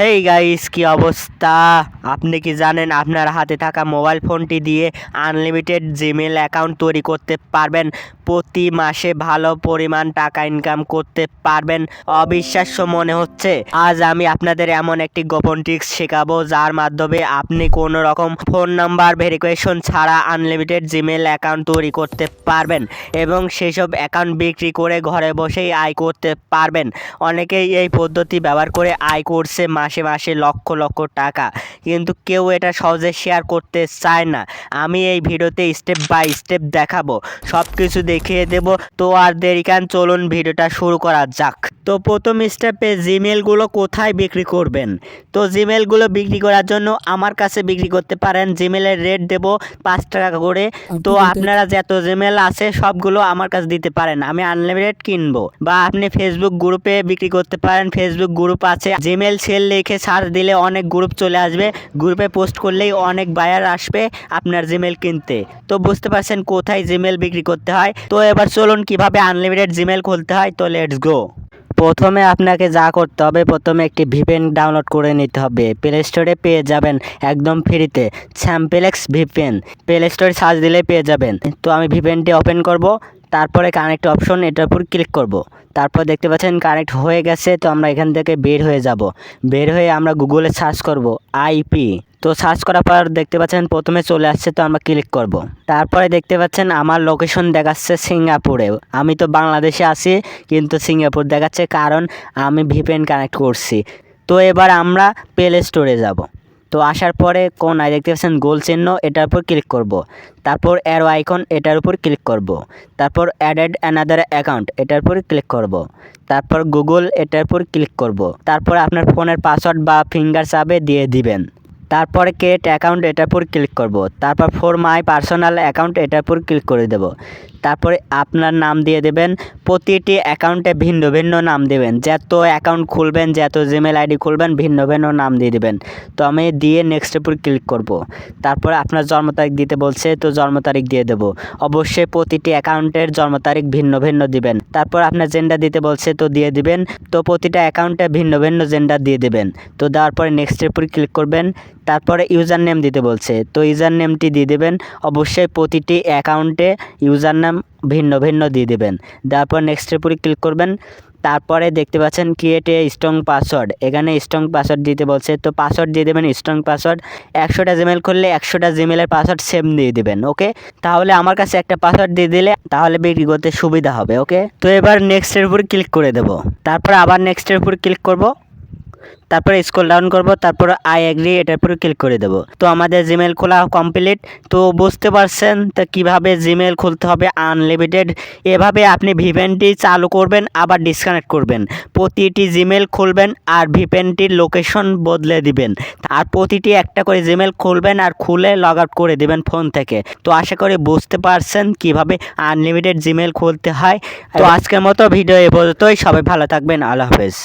Hey guys কি অবস্থা? আপনি কি জানেন আপনার হাতে থাকা মোবাইল ফোনটি দিয়ে আনলিমিটেড জিমেল অ্যাকাউন্ট তৈরি করতে পারবেন। প্রতি মাসে ভালো পরিমাণ টাকা ইনকাম করতে পারবেন। অবিশ্বাস্য মনে হচ্ছে, আজ আমি আপনাদের এমন একটি গোপন ট্রিক্স শেখাবো, যার মাধ্যমে আপনি কোনো রকম ফোন নাম্বার ভেরিফিকেশন ছাড়া আনলিমিটেড জিমেল অ্যাকাউন্ট তৈরি করতে পারবেন এবং সেসব অ্যাকাউন্ট বিক্রি করে ঘরে বসেই আয় করতে পারবেন। অনেকেই এই পদ্ধতি ব্যবহার করে আয় করছে মাসে মাসে মাসে লক্ষ লক্ষ টাকা। কিন্তু কেউ এটা সহজে শেয়ার করতে চায় না। আমি এই ভিডিওতে স্টেপ বাই স্টেপ দেখাবো। সব কিছু দেখিয়ে দেব। তো আর দেরি কেন? চলুন ভিডিওটা শুরু করা যাক। তো প্রথম স্টেপে জিমেলগুলো কোথায় বিক্রি করবেন? তো জিমেলগুলো বিক্রি করার জন্য আমার কাছে বিক্রি করতে পারেন। জিমেলের রেট দেব পাঁচ টাকা করে। তো আপনারা যত জিমেল আছে সবগুলো আমার কাছে দিতে পারেন। আমি আনলিমিটেড কিনবো। বা আপনি ফেসবুক গ্রুপে বিক্রি করতে পারেন। ফেসবুক গ্রুপ আছে। জিমেল সেল লিখে সার্চ দিলে অনেক গ্রুপ চলে আসবে। গ্রুপে পোস্ট করলেই অনেক বায়ার আসবে আপনার জিমেল কিনতে। তো বুঝতে পারছেন কোথায় জিমেল বিক্রি করতে হয়? তো এবার চলুন কীভাবে আনলিমিটেড জিমেল খুলতে হয়? তো লেটস গো প্রথমে আপনাকে যা করতে হবে, প্রথমে একটি ভিপেন ডাউনলোড করে নিতে হবে। প্লে স্টোরে পেয়ে যাবেন একদম ফ্রিতে স্যাম্পেলেক্স ভিপেন প্লে স্টোরে সার্চ দিলে পেয়ে যাবেন। তো আমি ভিপেনটি ওপেন করব। তারপরে কানেক্ট অপশন এটার উপর ক্লিক করব। তারপর দেখতে পাচ্ছেন কানেক্ট হয়ে গেছে, তো আমরা এখান থেকে বের হয়ে যাব। বের হয়ে আমরা গুগলে সার্চ করব আইপি তো সার্চ করার পর দেখতে পাচ্ছেন প্রথমে চলে আসছে, তো আমরা ক্লিক করব। তারপরে দেখতে পাচ্ছেন আমার লোকেশন দেখাচ্ছে সিঙ্গাপুরে। আমি তো বাংলাদেশে আছি, কিন্তু সিঙ্গাপুর দেখাচ্ছে কারণ আমি ভিপেন কানেক্ট করছি। তো এবার আমরা প্লে স্টোরে যাব। তো আসার পরে কোন কোনায় দেখতে পাচ্ছেন গোল চিহ্ন এটার উপর ক্লিক করব। তারপর অ্যারো আইকন এটার উপর ক্লিক করব। তারপর অ্যাডেড অ্যানাদার অ্যাকাউন্ট এটার উপর ক্লিক করব। তারপর গুগল এটার উপর ক্লিক করব। তারপর আপনার ফোনের পাসওয়ার্ড বা ফিঙ্গার চাবে দিয়ে দিবেন তারপরে কেট অ্যাকাউন্ট এটার উপর ক্লিক করব। তারপর ফর মাই পার্সোনাল অ্যাকাউন্ট এটার উপর ক্লিক করে দেব। তারপরে আপনার নাম দিয়ে দেবেন, প্রতিটি অ্যাকাউন্টে ভিন্ন ভিন্ন নাম দেবেন। যত অ্যাকাউন্ট খুলবেন, যত জিমেল আইডি খুলবেন, ভিন্ন ভিন্ন নাম দিয়ে দেবেন। তো আমি দিয়ে নেক্সটের উপর ক্লিক করব। তারপরে আপনার জন্ম তারিখ দিতে বলছে, তো জন্ম তারিখ দিয়ে দেব। অবশ্যই প্রতিটি অ্যাকাউন্টের জন্ম তারিখ ভিন্ন ভিন্ন দিবেন। তারপর আপনার জেন্ডার দিতে বলছে, তো দিয়ে দিবেন। তো প্রতিটা অ্যাকাউন্টে ভিন্ন ভিন্ন জেন্ডার দিয়ে দেবেন। তো দেওয়ার পরে নেক্সটের উপর ক্লিক করবেন। তারপরে ইউজার নেম দিতে বলছে। তো ইউজার নেমটি দিয়ে দেবেন। অবশ্যই প্রতিটি অ্যাকাউন্টে ইউজার নাম ভিন্ন ভিন্ন দিয়ে দেবেন। তারপর পর নেক্সটের উপরে ক্লিক করবেন। তারপরে দেখতে পাচ্ছেন ক্রিয়েট এ স্ট্রং পাসওয়ার্ড এখানে স্ট্রং পাসওয়ার্ড দিতে বলছে। তো পাসওয়ার্ড দিয়ে দেবেন স্ট্রং পাসওয়ার্ড একশোটা জিমেল করলে একশোটা জিমেলের পাসওয়ার্ড সেম দিয়ে দেবেন ওকে তাহলে আমার কাছে একটা পাসওয়ার্ড দিয়ে দিলে তাহলে বিক্রি করতে সুবিধা হবে ওকে তো এবার নেক্সটের উপর ক্লিক করে দেবো। তারপর আবার নেক্সটের উপর ক্লিক করব। তারপরে স্ক্রল ডাউন করব তারপর আই এগ্রি এটার উপরে ক্লিক করে দেব। তো আমাদের জিমেল খোলা কমপ্লিট তো বুঝতে পারছেন তো কীভাবে জিমেল খুলতে হবে? আনলিমিটেড এভাবে আপনি ভিপেনটি চালু করবেন আবার ডিসকানেক্ট করবেন। প্রতিটি জিমেল খুলবেন আর ভিপেনটির লোকেশন বদলে দিবেন। আর প্রতিটি একটা করে জিমেল খুলবেন আর খুলে লগ আউট করে দেবেন ফোন থেকে। তো আশা করি বুঝতে পারছেন কীভাবে আনলিমিটেড জিমেল খুলতে হয়। তো আজকের মতো ভিডিও এ পর্যন্তই। সবাই ভালো থাকবেন। আল্লাহ হাফেজ।